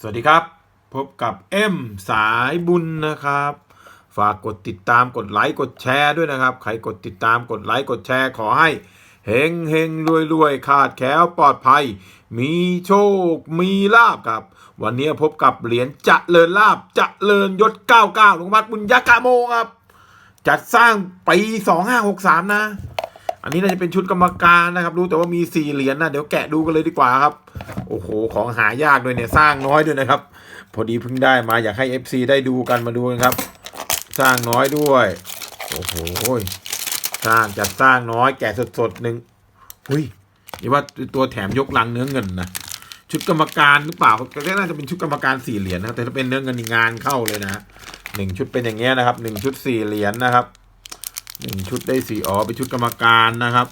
สวัสดีครับ พบกับเอ็มสายบุญนะครับ ฝากกดติดตามกดไลค์กดแชร์ด้วยนะครับ ใครกดติดตามกดไลค์กดแชร์ขอให้เฮงเฮงรวยรวยขาดแคล้วปลอดภัย มีโชคมีลาบครับ วันนี้พบกับเหรียญจะเลิญลาบจะเลิญยศ 99หลวงพ่อบุญยากาโมครับ จัดสร้างปี 2563 นะ อันนี้น่าจะเป็นชุดกรรมการนะครับ รู้แต่ว่ามีสี่เหรียญนะเดี๋ยวแกะดูกันเลยดีกว่าครับ โอ้โห ของหายากด้วยเนี่ยสร้างน้อยด้วยนะครับ พอดีเพิ่งได้มาอยากให้ FC ได้ดูกันมาดูกันครับ สร้างน้อยด้วยโอ้โหสร้างจัดสร้างน้อยแกะสดๆหนึ่งอุ้ยนี่ว่าตัวแถมยกลังเนื้อเงินนะชุดกรรมการหรือเปล่าก็น่าจะเป็นชุดกรรมการสี่เหรียญนะครับแต่ถ้าเป็นเนื้อเงินงานเข้าเลยนะหนึ่งชุดเป็นอย่างเงี้ยนะครับหนึ่งชุดสี่เหรียญนะครับ หนึ่งชุดได้สี่อ๋อเป็นชุดกรรมการนะครับ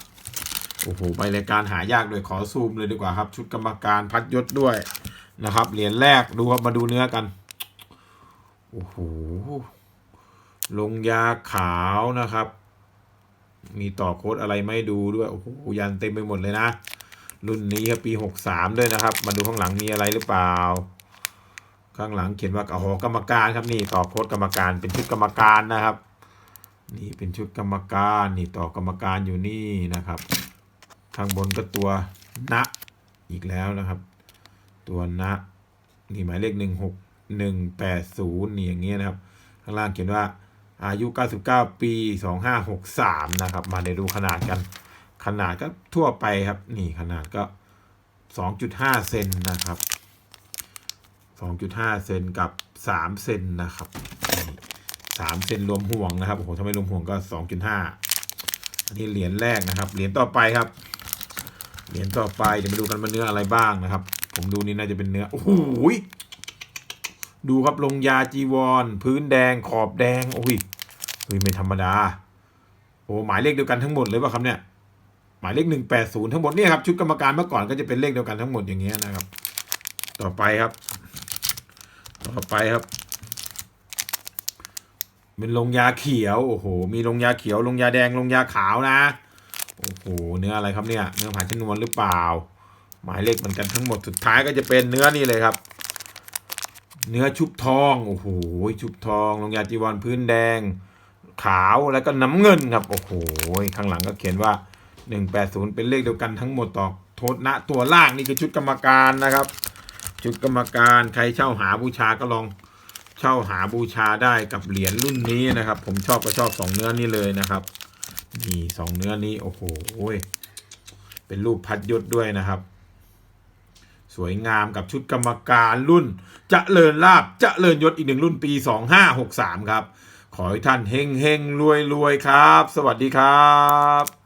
โอ้โหไปรายการหายากเลยขอซูมเลยดีกว่าครับ ชุดกรรมการพัดยศด้วยนะครับ เหรียญแรกดูครับมาดูเนื้อกัน โอ้โห ลงยาขาวนะครับ มีต่อโค้ดอะไรไม่ดูด้วย โอ้โห ยันเต็มไปหมดเลยนะ รุ่นนี้ครับปีหกสามด้วยนะครับ มาดูข้างหลังมีอะไรหรือเปล่า ข้างหลังเขียนว่าอ๋อกรรมการครับนี่ต่อโค้ดกรรมการเป็นชุดกรรมการนะครับ นี่เป็นชุดกรรมการนี่ต่อกรรมการอยู่นี่นะครับ ข้างบนก็ตัวณอีกแล้วนะครับ ตัวณนี่หมายเลขหนึ่งหกหนึ่งแปดศูนย์นี่อย่างเงี้ยนะครับ ข้างล่างเขียนว่าอายุ 99 ปี 2563 นะครับ มาเดี๋ยวดูขนาดกัน ขนาดก็ทั่วไปครับ นี่ขนาดก็ 2.5 เซนนะครับ 2.5 เซนกับ 3 เซนนะครับ สามเซนรวมห่วงนะครับโอ้โหถ้าไม่รวมห่วงก็2.5อันนี้เหรียญแรกนะครับ เหรียญต่อไปครับ เหรียญต่อไปเดี๋ยวมาดูกันว่าเนื้ออะไรบ้างนะครับ ผมดูนี่น่าจะเป็นเนื้อโอ้โหยดูครับลงยาจีวร พื้นแดงขอบแดงโอ้ยเฮ้ยไม่ธรรมดาโอ้หมายเลขเดียวกันทั้งหมดเลยป่ะครับเนี่ยหมายเลขหนึ่งแปดศูนย์ทั้งหมดเนี่ยครับชุดกรรมการเมื่อก่อนก็จะเป็นเลขเดียวกันทั้งหมดอย่างเงี้ยนะครับ ต่อไปครับ ต่อไปครับ เป็นลงยาเขียวโอ้โห มีลงยาเขียวลงยาแดงลงยาขาวนะ โอ้โห เนื้ออะไรครับเนี่ย เนื้อผ่านชนวนหรือเปล่า หมายเลขเหมือนกันทั้งหมดสุดท้ายก็จะเป็นเนื้อนี่เลยครับ เนื้อชุบทอง โอ้โห ชุบทอง ลงยาจีวรพื้นแดง ขาวแล้วก็น้ำเงินครับ โอ้โห ข้างหลังก็เขียนว่า 180 เป็นเลขเดียวกันทั้งหมดต่อโทษนะตัวล่างนี่คือชุดกรรมการนะครับ ชุดกรรมการใครเช่าหาบูชาก็ลอง เช่าหาบูชาได้กับเหรียญรุ่นนี้นะครับ ผมชอบก็ชอบสองเนื้อนี้เลยนะครับนี่สองเนื้อนี้โอ้โหเป็นรูปพัดยศด้วยนะครับ สวยงามกับชุดกรรมการรุ่นจะเลิญลาบจะเลิญยศอีกหนึ่งรุ่นปี 2563 ครับ ขอให้ท่านเฮงเฮงรวยรวยครับ สวัสดีครับ